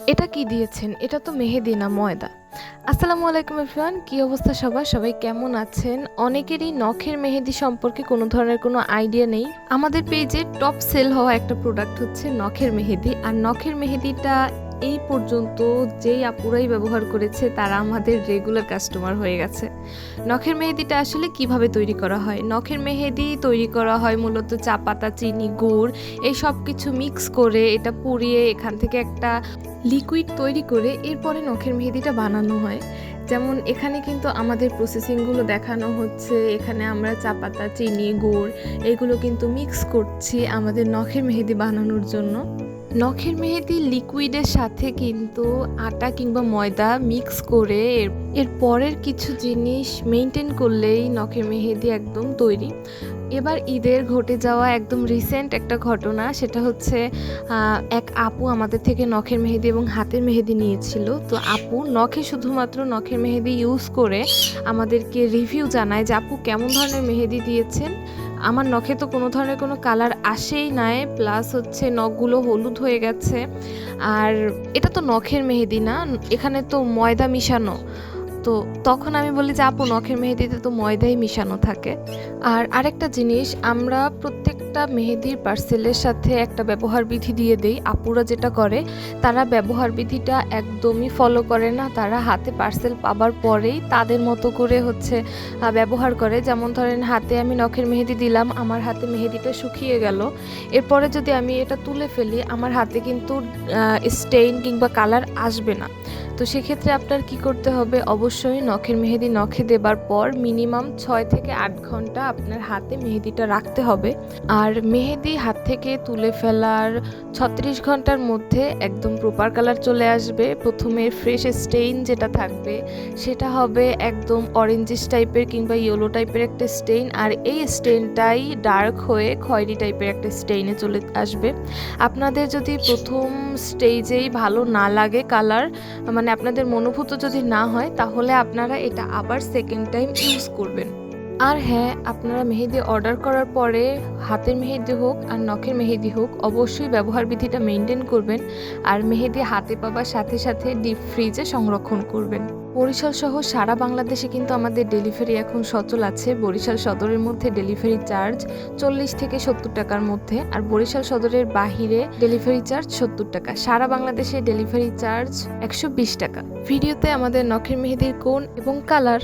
এটা কি দিয়েছেন? এটা তো মেহেদি না ময়দা। আসসালামু আলাইকুম এভরিওয়ান, কি অবস্থা সবার? সবাই কেমন আছেন? অনেকেরই নখের মেহেদি সম্পর্কে কোনো ধরনের কোনো আইডিয়া নেই। আমাদের পেজে টপ সেল হওয়া একটা প্রোডাক্ট হচ্ছে নখের মেহেদি। আর নখের মেহেদিটা এই পর্যন্ত যেই আপুরাই ব্যবহার করেছে, তারা আমাদের রেগুলার কাস্টমার হয়ে গেছে। নখের মেহেদিটা আসলে কীভাবে তৈরি করা হয়? নখের মেহেদি তৈরি করা হয় মূলত চা পাতা, চিনি, গুড়, এই সব কিছু মিক্স করে এটা পুড়িয়ে এখান থেকে একটা লিকুইড তৈরি করে এরপরে নখের মেহেদিটা বানানো হয়। যেমন এখানে কিন্তু আমাদের প্রসেসিংগুলো দেখানো হচ্ছে। এখানে আমরা চা পাতা, চিনি, গুড় এগুলো কিন্তু মিক্স করছি আমাদের নখের মেহেদি বানানোর জন্য। নখের মেহেদি লিকুইডের সাথে কিন্তু আটা কিংবা ময়দা মিক্স করে এর পরের কিছু জিনিস মেনটেন করলেই নখের মেহেদি একদম তৈরি। এবার ঈদের ঘটে যাওয়া একদম রিসেন্ট একটা ঘটনা, সেটা হচ্ছে এক আপু আমাদের থেকে নখের মেহেদি এবং হাতের মেহেদি নিয়েছিল। তো আপু নখে শুধুমাত্র নখের মেহেদি ইউজ করে আমাদেরকে রিভিউ জানায় যে, আপু, কেমন ধরনের মেহেদি দিয়েছেন? আমার নখে তো কোনো ধরনের কোনো কালার আসেই নাই প্লাস হচ্ছে নখগুলো হলুদ হয়ে গেছে। আর এটা তো নখের মেহেদি না, এখানে তো ময়দা মিশানো। তো তখন আমি বলি যে, আপু, নখের মেহেদিতে তো ময়দাই মিশানো থাকে। আর আরেকটা জিনিস, আমরা প্রত্যেকটা মেহেদির পার্সেলের সাথে একটা ব্যবহার বিধি দিয়ে দেই। আপুরা যেটা করে, তারা ব্যবহার বিধিটা একদমই ফলো করে না। তারা হাতে পার্সেল পাবার পরেই তাদের মতো করে হচ্ছে ব্যবহার করে। যেমন ধরেন, হাতে আমি নখের মেহেদি দিলাম, আমার হাতে মেহেদিটা শুকিয়ে গেল। এরপরে যদি আমি এটা তুলে ফেলি, আমার হাতে কিন্তু স্টেইন কিংবা কালার আসবে না। তো সেক্ষেত্রে আপনার কি করতে হবে? অবশ্যই নখের মেহেদি নখে দেবার পর মিনিমাম ছয় থেকে আট ঘণ্টা আপনার হাতে মেহেদিটা রাখতে হবে। আর মেহেদি হাত থেকে তুলে ফেলার ছত্রিশ ঘণ্টার মধ্যে একদম প্রপার কালার চলে আসবে। প্রথমে ফ্রেশ স্টেইন যেটা থাকবে, সেটা হবে একদম অরেঞ্জিস টাইপের কিংবা ইয়েলো টাইপের একটা স্টেইন আর এই স্টেইনটাই ডার্ক হয়ে খয়েরি টাইপের একটা স্টেইনে চলে আসবে। আপনাদের যদি প্রথম স্টেজেই ভালো না লাগে কালার মানে আপনাদের মনোভূত যদি না হয়, তাহলে আপনারা এটা আবার সেকেন্ড টাইম ইউজ করবেন। আর হ্যাঁ আপনারা মেহেদি অর্ডার করার পরে হাতের মেহেদি হোক আর নখের মেহেদি হোক, অবশ্যই ব্যবহার বিধিটা মেনটেন করবেন আর মেহেদি হাতে পাবার সাথে সাথে ডিপ ফ্রিজে সংরক্ষণ করবেন। বরিশাল সহ সারা বাংলাদেশে কিন্তু আমাদের ডেলিভারি এখন সচল আছে। বরিশাল সদরের মধ্যে ডেলিভারি চার্জ চল্লিশ থেকে সত্তর টাকার মধ্যে আর বরিশাল সদরের বাহিরে ডেলিভারি চার্জ সত্তর টাকা। সারা বাংলাদেশে ডেলিভারি চার্জ একশো বিশ টাকা। ভিডিওতে আমাদের নখের মেহেদির কোন এবং কালার